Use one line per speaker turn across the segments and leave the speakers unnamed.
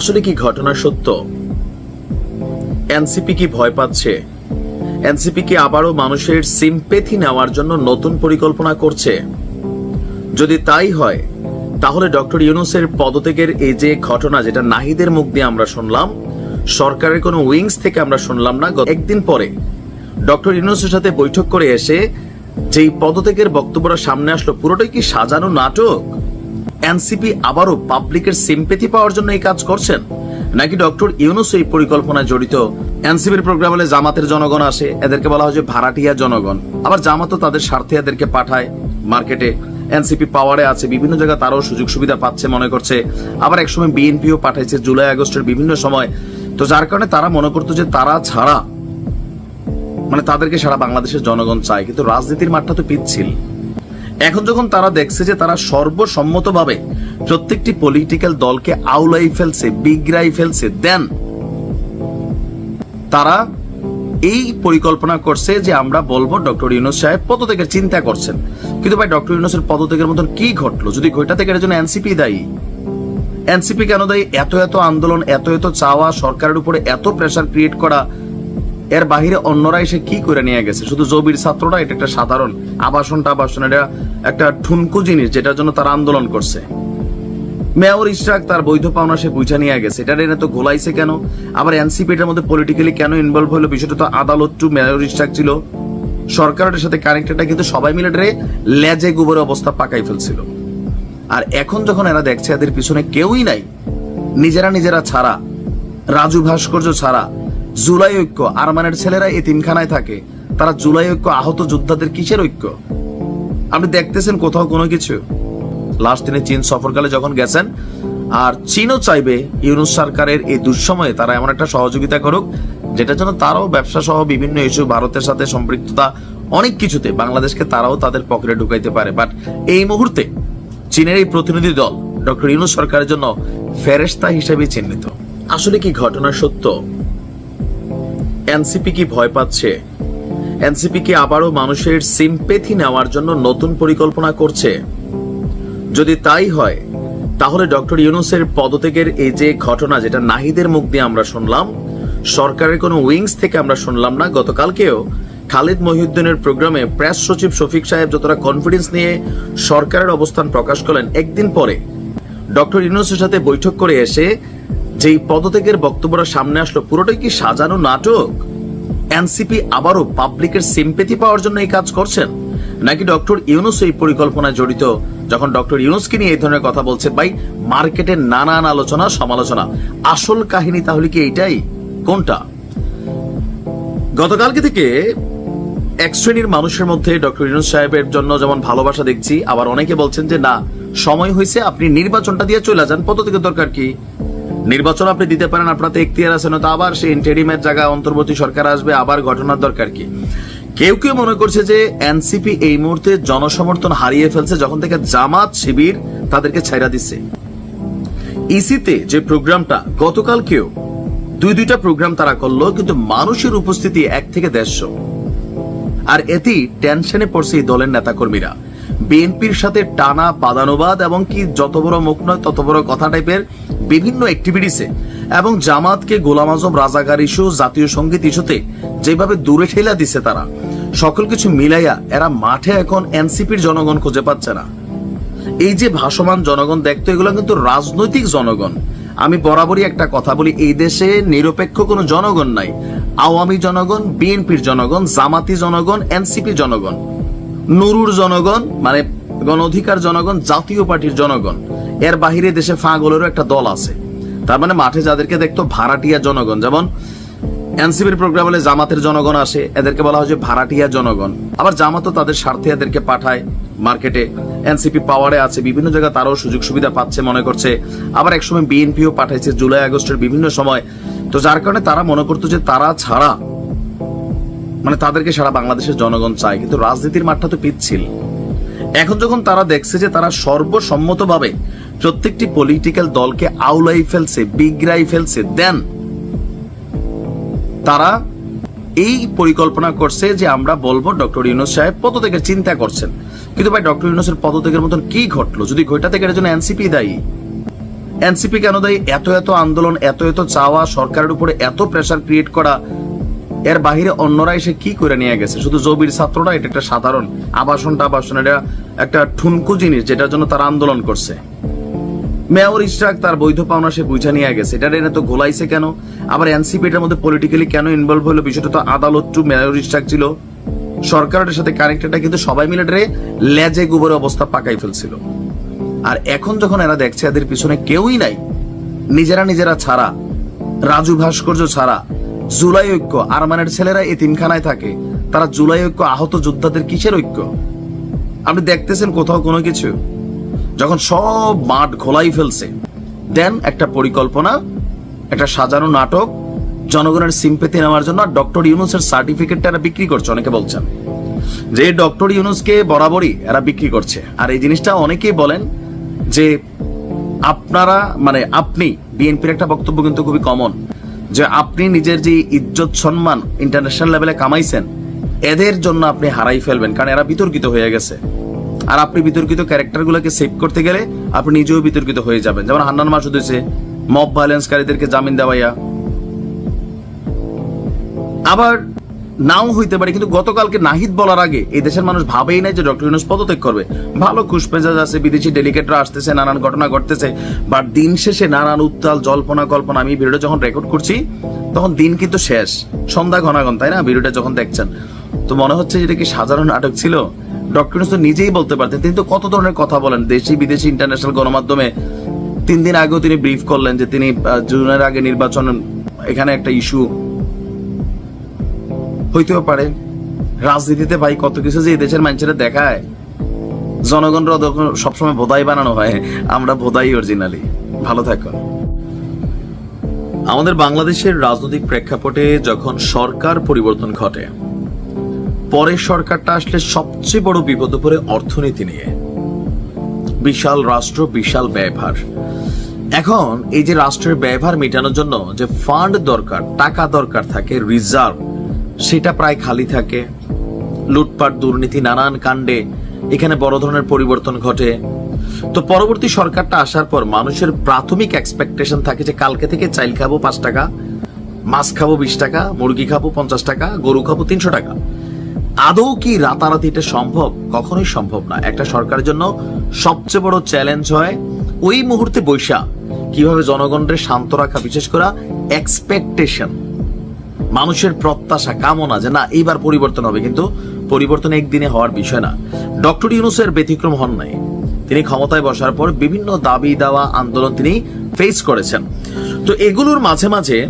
আসলে কি ঘটনা সত্য? এনসিপি কি ভয় পাচ্ছে? এনসিপি কি আবারও মানুষের সিম্পেথি নেওয়ার জন্য নতুন পরিকল্পনা করছে? যদি তাই হয়, তাহলে ডক্টর ইউনুসের পদত্যাগের এই যে ঘটনা যেটা নাহিদের মুখ দিয়ে আমরা শুনলাম, সরকারের কোনো উইংস থেকে আমরা শুনলাম না একদিন পরে ডক্টর ইউনুসের সাথে বৈঠক করে এসে যেই পদত্যাগের বক্তব্যটা সামনে আসলো, পুরোটাই কি সাজানো নাটক? এনসিপি আবারও পাবলিকের সিম্পেথি পাওয়ার জন্য এই কাজ করছেন? নাকি ডক্টর ইউনুস এই পরিকল্পনায় জড়িত? এনসিপির প্রোগ্রাম হলে জামাতের জনগণ আসে, এদেরকে বলা হয় যে ভাড়াটিয়া জনগণ। আবার জামাতও তাদের স্বার্থে এদেরকে পাঠায় মার্কেটে। এনসিপি পাওয়ারে আছে, বিভিন্ন জায়গায় তারাও সুযোগ সুবিধা পাচ্ছে মনে করছে। আবার একসময় বিএনপিও পাঠাইছে, জুলাই আগস্টের বিভিন্ন সময়। তো যার কারণে তারা মনে করতো যে তারা ছাড়া মানে তাদেরকে সারা বাংলাদেশের জনগণ চায়, কিন্তু রাজনীতির মাঠটা তো পিচ্ছিল। এখন যখন তারা দেখছে যে তারা সর্বসম্মতভাবে প্রত্যেকটি পলিটিক্যাল দলকে আউলাই ফেলছে, বিগড়াই ফেলছে, দেন তারা এই পরিকল্পনা করছে যে আমরা বলব ডক্টর ইউনুস সাহেব পদত্যাগের চিন্তা করছেন। কিন্তু ভাই, ডক্টর ইউনুসের পদত্যাগের মতন কি ঘটলো? যদি ঘটা থেকে এর জন্য এনসিপি দায়ী এনসিপি কেন দায়ী? এত এত আন্দোলন, এত এত চাওয়া, সরকারের উপরে এত প্রেসার ক্রিয়েট করা এর বাহিরে অন্যরা এসে কি করে নিয়ে গেছে? শুধু জবির ছাত্ররা, এটা একটা সাধারণ আবাসন টাবাসন এটা একটা ঠুনকু জিনিস যেটার জন্য তারা আন্দোলন করছে। মেয়র ইশরাক তার বৈধ পাওনা সে বুঝা নিয়ে গেছে। এটা এনে তো গোলাইছে কেন? আবার এনসিপি এটার মধ্যে পলিটিক্যালি কেন ইনভলভ হলো? বিষয়টা তো আদালত টু মেয়র ইশরাক ছিল। সরকারের সাথে কানেক্টেড কিন্তু সবাই মিলে লেজে গোবরের অবস্থা পাকাই ফেলছিল। আর এখন যখন এরা দেখছে এদের পিছনে কেউই নাই, নিজেরা নিজেরা ছাড়া, রাজু ভাস্কর্য ছাড়া জুলাই ঐক্য, আরমানের ছেলেরা এতিমখানায় থাকে। তারা জুলাই ঐক্য আহত যোদ্ধাদের কিসের ঐক্য? আপনি দেখতেছেন কোথাও কোনো কিছু? লাস্ট দিনে চীন সফরকালে যখন গেছেন, আর চীনও চাইবে ইউনুস সরকারের এই দুঃসময়ে তারা এমন একটা সহযোগিতা করুক যেটার জন্য তারাও ব্যবসা সহ বিভিন্ন ইস্যু ভারতের সাথে সম্পৃক্ততা অনেক কিছুতে বাংলাদেশকে তারাও তাদের পকেটে ঢুকাইতে পারে। বাট এই মুহূর্তে চীনের এই প্রতিনিধি দল, ডক্টর ইউনুস সরকারের জন্য ফেরেস্তা হিসেবে চিহ্নিত। আসলে কি ঘটনা সত্য? এনসিপি কি ভয় পাচ্ছে? এনসিপি কি আবারও মানুষের সিম্পেথি নেওয়ার জন্য নতুন পরিকল্পনা করছে? যদি তাই হয়, তাহলে ডক্টর ইউনুসের পদত্যাগের এই যে ঘটনা যেটা নাহিদের মুখ দিয়ে আমরা শুনলাম, সরকারের কোনো উইংস থেকে আমরা শুনলাম না, গতকালকেও খালিদ মহিউদ্দিনের প্রোগ্রামে প্রেস সচিব শফিক সাহেব যতটা কনফিডেন্স নিয়ে সরকারের অবস্থান প্রকাশ করলেন, একদিন পরে ডক্টর ইউনুসের সাথে বৈঠক করে এসে যেই পদত্যাগের বক্তব্যটা সামনে আসলো, পুরোটাই কি সাজানো নাটক? এনসিপি আবারও পাবলিকের সিম্পেথি পাওয়ার জন্য এই কাজ করছেন? নাকি ডক্টর ইউনুস এই পরিকল্পনায় জড়িত? যখন ডক্টর ইউনুসকে নিয়ে এই ধরনের কথা বলছে ভাই মার্কেটের নানান আলোচনা, সমালোচনা। আসল কাহিনী তাহলে কি এইটাই? কোনটা? গতকালকে থেকে এক শ্রেণির মানুষের মধ্যে ডক্টর ইউনুস সাহেবের জন্য যেমন ভালোবাসা দেখছি, আবার অনেকে বলছেন যে, না, সময় হয়েছে আপনি নির্বাচনটা দিয়ে চলে যান। পদ্ধতিকে দরকার কি? নির্বাচন আপনি দিতে পারেন আপনার তো এখতিয়ার আছে না তো আবার সেই ইন্টারিমের জায়গায় অন্তর্বর্তী সরকার আসবে, আবার ঘটনার দরকার কি? কেউ কেউ মনে করছে যে এনসিপি এই মুহূর্তে জনসমর্থন হারিয়ে ফেলছে, যখন থেকে জামাত শিবির তাদেরকে ছাইরা দিচ্ছে। ইসিতে যে প্রোগ্রামটা, গতকালকেও দুই দুইটা প্রোগ্রাম তারা করল, কিন্তু মানুষের উপস্থিতি এক থেকে দেড়শো। আর এতেই টেনশনে পড়ছে এই দলের নেতাকর্মীরা। বিএনপির সাথে টানা বাদানুবাদ এবং কি যত বড় মুখ নয় তত বড় কথা টাইপের বিভিন্ন অ্যাক্টিভিটিসে এবং জামাতকে গোলাম আজম রাজাকার ইস্যু, জাতীয় সংগীত ইস্যুতে যেভাবে দূরে ঠেলা দিছে তারা, সকল কিছু মিলাইয়া এরা মাঠে এখন এনসিপির জনগণ খুঁজে পাচ্ছে না। এই যে ভাসমান জনগণ, দেখতো এগুলো কিন্তু রাজনৈতিক জনগণ। আমি বরাবরই একটা কথা বলি, এই দেশে নিরপেক্ষ কোনো জনগণ নাই। আওয়ামী জনগণ, বিএনপির জনগণ, জামাতি জনগণ, এনসিপি জনগণ। নুরুর জনগণ মানে গণ অধিকার জনগণ, জাতীয় পার্টির জনগণ। এর বাহিরে দেশে ফাঁগলেরও একটা দল আছে। তার মানে মাঠে যাদেরকে দেখতো ভাড়াটিয়া জনগণ, যেমন এনসিপির প্রোগ্রাম জামাতের জনগণ আসে, এদেরকে বলা হয় যে ভাড়াটিয়া জনগণ। আবার জামাতও তাদের স্বার্থে এদেরকে পাঠায় মার্কেটে। এনসিপি পাওয়ারে আছে, বিভিন্ন জায়গায় তারাও সুযোগ সুবিধা পাচ্ছে মনে করছে। আবার একসময় বিএনপিও পাঠাইছে, জুলাই আগস্টের বিভিন্ন সময়। তো যার কারণে তারা মনে করতো যে তারা ছাড়া মানে তাদেরকে সারা বাংলাদেশের জনগণ চায়। কিন্তু রাজনীতির মাঠটা তো পিচ্ছিল। এখন যখন তারা দেখছে যে তারা সর্বসম্মতভাবে প্রত্যেকটি পলিটিক্যাল দলকে আউলাই ফেলছে, বিগড়াই ফেলছে, দেন তারা এই পরিকল্পনা করছে যে আমরা বলব ডক্টর ইউনুস সাহেব পদত্যাগের চিন্তা করছেন। কিন্তু ভাই, ডক্টর ইউনুসের পদত্যাগের মতন কি ঘটলো? যদি ঘটা থেকে এর জন্য এনসিপি দায়ী, এনসিপি কেন দায়ী? এত এত আন্দোলন, এত এত চাওয়া, সরকারের উপরে এত প্রেসার ক্রিয়েট করা, এর বাহিরে অন্যরা এসে কি করে নিয়ে গেছে? শুধু জবির ছাত্ররা, এটা একটা সাধারণ আবাসন টাবাসন এটা একটা ঠুনকু জিনিস যেটার জন্য তারা আন্দোলন করছে। মেয়র ইস্টাক তার বৈধ পাওনা সে বুঝা নিয়ে গেছে। এটা এনে তো গোলাইছে কেন? আবার এনসিপি এটার মধ্যে পলিটিক্যালি কেন ইনভলভ হলো? বিষয়টা তো আদালত টু মেয়র ইস্টাক ছিল। সরকারের সাথে কানেক্টেডটা কিন্তু সবাই মিলে এটারে লেজে গোবরের অবস্থা পাকাই ফেলছিল। আর এখন যখন এরা দেখছে এদের পিছনে কেউই নাই, নিজেরা নিজেরা ছাড়া, রাজু ভাস্কর্য ছাড়া, জুলাই ঐক্য, আরমানের ছেলেরা এতিমখানায় থাকে, তারা জুলাই ঐক্য আহত যোদ্ধাদের কিসের ঐক্য? আপনি দেখতেছেন কোথাও কোনো কিছু? যখন সব মাঠ ঘোলাই ফেলছে, দেন একটা পরিকল্পনা, একটা সাজানো নাটক, জনগণের সিম্পেথি নেওয়ার জন্য ডক্টর ইউনুসের সার্টিফিকেটটা এরা বিক্রি করছে, অনেকে বলছেন। যে ডক্টর ইউনুসকে বরাবরই এরা বিক্রি করছে। আর এই জিনিসটা অনেকেই বলেন যে আপনারা মানে আপনি, বিএনপির একটা বক্তব্য কিন্তু খুবই কমন যে আপনি নিজের যে ইজ্জত, সম্মান ইন্টারন্যাশনাল লেভেলে কামাইছেন, এদের জন্য আপনি হারাই ফেলবেন, কারণ এরা বিতর্কিত হয়ে গেছে। আর আপনি বিতর্কিত ক্যারেক্টারগুলোকে সেভ করতে গেলে আপনি নিজেও বিতর্কিত হয়ে যাবেন। যেমন হান্নান মাসুদ হয়েছে মব ভায়োলেন্সকারীদেরকে জামিন দেওয়াইয়া আবার নাও হইতে পারে, কিন্তু গতকালকে নাহিদ বলার আগে এই দেশের মানুষ ভাবেই নাই যে ডক্টর ইউনুস পদত্যাগ করবে। ভালো খুশমেজাজ আছে, বিদেশি ডেলিগেটরা আসতেছে, নানান ঘটনা ঘটতেছে বাট দিন শেষে নানান উত্তাল, জল্পনা, কল্পনা। আমি ভিডিওটা যখন রেকর্ড করছি, তখন দিন কিন্তু শেষ। সন্ধ্যা ঘনাগন তাই না? ভিডিওটা যখন দেখছেন, তো মনে হচ্ছে যেটা কি সাধারণ নাটক ছিল? ডক্টর নিজেই বলতে পারতেন, তিনি তো কত ধরনের কথা বলেন, দেশি, বিদেশি ইন্টারন্যাশনাল গণমাধ্যমে। তিন দিন আগেও তিনি ব্রিফ করলেন যে তিনি জুনের আগে নির্বাচন, এখানে একটা ইস্যু হইতেও পারে, রাজনীতিতে ভাই কত কিছু যে দেশের মানুষেরা দেখায়। জনগণরা সবসময় বোধাই বানানো হয়, আমরা বোধাই অরিজিনালি ভালো থাকুন। আমাদের বাংলাদেশের রাজনৈতিক প্রেক্ষাপটে যখন সরকার পরিবর্তন ঘটে পরের সরকারটা আসলে সবচেয়ে বড় বিপদ পড়ে অর্থনীতি নিয়ে। বিশাল রাষ্ট্র, বিশাল ব্যয়ভার। এখন এই যে রাষ্ট্রের ব্যয়ভার মেটানোর জন্য যে ফান্ড দরকার, টাকা দরকার থাকে রিজার্ভ সেটা প্রায় খালি থাকে। লুটপাট, দুর্নীতি, নানান কাণ্ডে এখানে বড় ধরনের পরিবর্তন ঘটে। তো পরবর্তী সরকারটা আসার পর মানুষের প্রাথমিক এক্সপেকটেশন থাকে যে কালকে থেকে চাইল খাব পাঁচ টাকা, মাছ খাব বিশ টাকা, মুরগি খাব পঞ্চাশ টাকা, গরু খাব তিনশো টাকা। আদৌ কি রাতারাতি এটা সম্ভব? কখনোই সম্ভব না। একটা সরকারের জন্য সবচেয়ে বড় চ্যালেঞ্জ হয় ওই মুহূর্তে বৈশা। কীভাবে জনগণের শান্ত রাখা, বিশেষ করে এক্সপেকটেশন মানুষের প্রত্যাশা, কামনা যে না, এইবার পরিবর্তন হবে। কিন্তু পরিবর্তন একদিনে হওয়ার বিষয় না। ডক্টর ইউনুসের ব্যতিক্রম হন নাই। তিনি ক্ষমতায় বসার পর বিভিন্ন দাবি দাওয়া আন্দোলন তিনি ফেস করেছেন। তো এগুলোর মাঝে মাঝে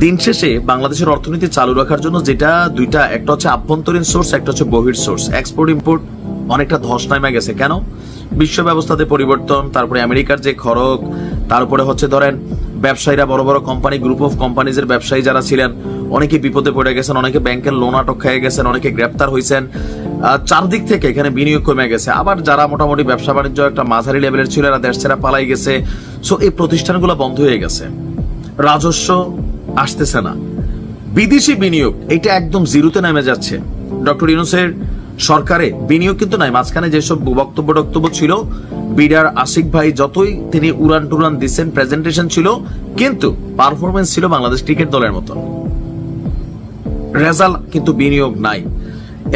দিন শেষে বাংলাদেশের অর্থনীতি চালু রাখার জন্য যেটা দুইটা, একটা হচ্ছে আভ্যন্তরীণ সোর্স একটা হচ্ছে বহির সোর্স এক্সপোর্ট ইম্পোর্ট অনেকটা ধস নামে গেছে। কেন? বিশ্ব ব্যবস্থাতে পরিবর্তন, তারপরে আমেরিকার যে খরক তারপরে হচ্ছে ধরেন ব্যবসায়ীরা বড় বড় কোম্পানি গ্রুপ অফ কোম্পানিজের ব্যবসায়ী যারা ছিলেন, অনেকে বিপদে পড়ে গেছেন, অনেকে ব্যাংকের লোন আটক খেয়ে গেছেন, অনেকে গ্রেপ্তার হয়েছেন চারদিক থেকে এখানে বিনিয়োগ কমে গেছে। আবার যারা মোটামুটি ব্যবসা বাণিজ্য একটা মাঝারি লেভেলের ছিল, এরা দেশ ছেড়া পালাই গেছে। সো এই প্রতিষ্ঠানগুলো বন্ধ হয়ে গেছে। রাজস্ব আসতেছে না। বিদেশি বিনিয়োগ, এটা একদম জিরোতে নেমে যাচ্ছে। ডক্টর ইউনুসের সরকারে বিনিয়োগ কিন্তু নাই। মাঝখানে যেসব বক্তব্য টক্তব্য ছিল, বিডার আশিক ভাই যতই তিনি উড়ান টুরান দিচ্ছেন প্রেজেন্টেশন ছিল, কিন্তু পারফরমেন্স ছিল বাংলাদেশ ক্রিকেট দলের মতন। রেজাল্ট কিন্তু বিনিয়োগ নাই।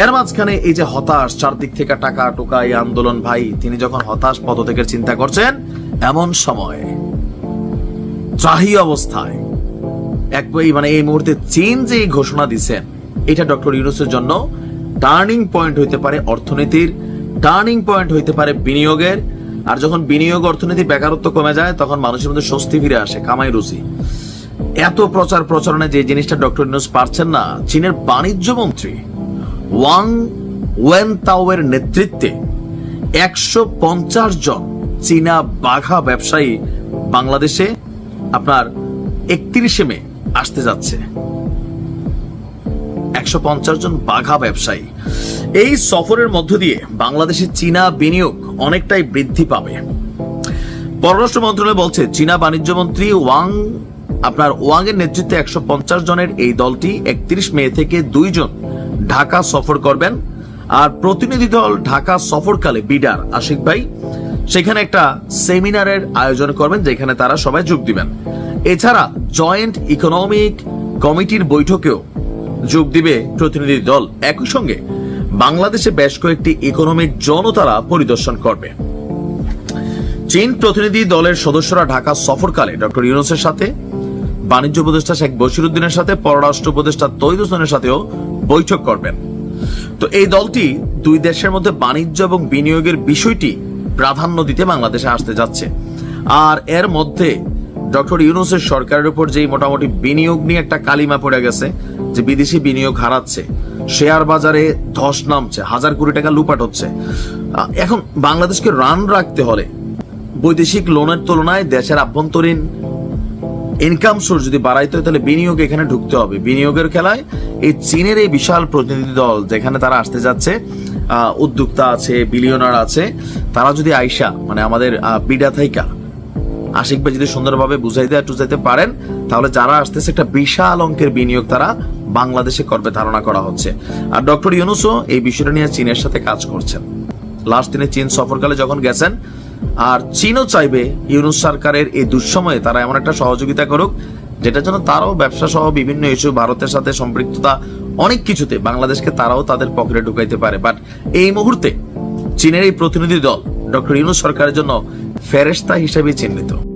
এর মাঝখানে এই যে হতাশ, চারদিক থেকে টাকা টোকা এই আন্দোলন, ভাই, তিনি যখন হতাশ পদত্যাগের চিন্তা করছেন, এমন সময়, ত্রাহি অবস্থায় এক মানে এই মুহূর্তে চীন যে ঘোষণা দিচ্ছেন এটা ডক্টর ইউনুসের জন্য টার্নিং পয়েন্ট হইতে পারে অর্থনীতির, টার্নিং পয়েন্ট হইতে পারে বিনিয়োগের। আর যখন বিনিয়োগ অর্থনীতি বেকারত্ব কমে যায়, তখন মানুষের মধ্যে স্বস্তি ফিরে আসে, কামাই রুচি। এত প্রচার প্রচারণে যে জিনিসটা ডক্টর ইউনুস পারছেন না, চীনের বাণিজ্য মন্ত্রী ওয়াং ওয়েন তাওয়ের নেতৃত্বে একশো পঞ্চাশ জন চীনা বাঘা ব্যবসায়ী বাংলাদেশে আপনার একত্রিশে মে আসতে যাচ্ছে। একশো পঞ্চাশ জন বাঘা ব্যবসায়ী। এই সফরের মধ্য দিয়ে বাংলাদেশের চীনা বিনিয়োগ অনেকটাই বৃদ্ধি পাবে। পররাষ্ট্র মন্ত্রণালয় বলছে, চীনা বাণিজ্য মন্ত্রী ওয়াং, আপনার ওয়াং এর নেতৃত্বে একশো পঞ্চাশ জনের এই দলটি একত্রিশ মে থেকে দুইজন ঢাকা সফর করবেন। আর প্রতিনিধি দল ঢাকা সফরকালে বিডার আশিক ভাই, সেখানে একটা সেমিনারের আয়োজন করবেন, যেখানে তারা সবাই যোগ দিবেন। এছাড়া জয়েন্ট ইকোনমিক কমিটির বৈঠকেও যোগ দিবে প্রতিনিধি দল। একই সঙ্গে বাংলাদেশে বেশ কয়েকটি ইকোনমিক জোনও তারা পরিদর্শন করবে। চীন প্রতিনিধি দলের সদস্যরা ঢাকা সফরকালে ডক্টর ইউনুসের সাথে, বাণিজ্য উপদেষ্টা শেখ বশিরুদ্দিনের সাথে, পররাষ্ট্র উপদেষ্টা তৈদ হোসেনের সাথেও বৈঠক করবেন। তো এই দলটি দুই দেশের মধ্যে বাণিজ্য এবং বিনিয়োগের বিষয়টি প্রাধান্য দিতে বাংলাদেশে আসতে যাচ্ছে। আর এর মধ্যে ডক্টর ইউনুসের সরকারের উপর যেই মোটামুটি বিনিয়োগ নিয়ে একটা কালিমা পড়ে গেছে, যে বিদেশি বিনিয়োগ হারাচ্ছে, শেয়ার বাজারে ধস নামছে, হাজার কোটি টাকা লুপাট হচ্ছে। এখন বাংলাদেশকে রান রাখতে হলে বৈদেশিক লোনের তুলনায় দেশের আভ্যন্তরীণ ইনকাম সোর্স যদি বাড়াইতে হয়, তাহলে বিনিয়োগ এখানে ঢুকতে হবে। বিনিয়োগের খেলায় এই চীনের এই বিশাল প্রতিনিধি দল, যেখানে তারা আসতে যাচ্ছে উদ্যোক্তা আছে বিলিয়নার আছে, তারা যদি আইসা মানে আমাদের বিডা থাইকা আশিক ভাই যদি সুন্দরভাবে বুঝাইতে টুজাইতে পারেন। তাহলে যারা আসতেছে, একটা বিশাল অঙ্কের বিনিয়োগ তারা বাংলাদেশে করবে ধারণা করা হচ্ছে। আর ডক্টর ইউনুসও এই বিষয়টা নিয়ে চীনের সাথে কাজ করছেন। লাস্ট দিনে চীন সফরকালে যখন গেছেন, আর চীনও চাইবে ইউনুস সরকারের এই দুঃসময়ে তারা এমন একটা সহযোগিতা করুক যেটার জন্য তারাও ব্যবসা সহ বিভিন্ন ইস্যু ভারতের সাথে সম্পৃক্ততা অনেক কিছুতে বাংলাদেশকে তারাও তাদের পকেটে ঢুকাইতে পারে। বাট এই মুহূর্তে চীনের এই প্রতিনিধি দল, ডক্টর ইউনুস সরকারের জন্য ফেরেস্তা হিসেবে চিহ্নিত।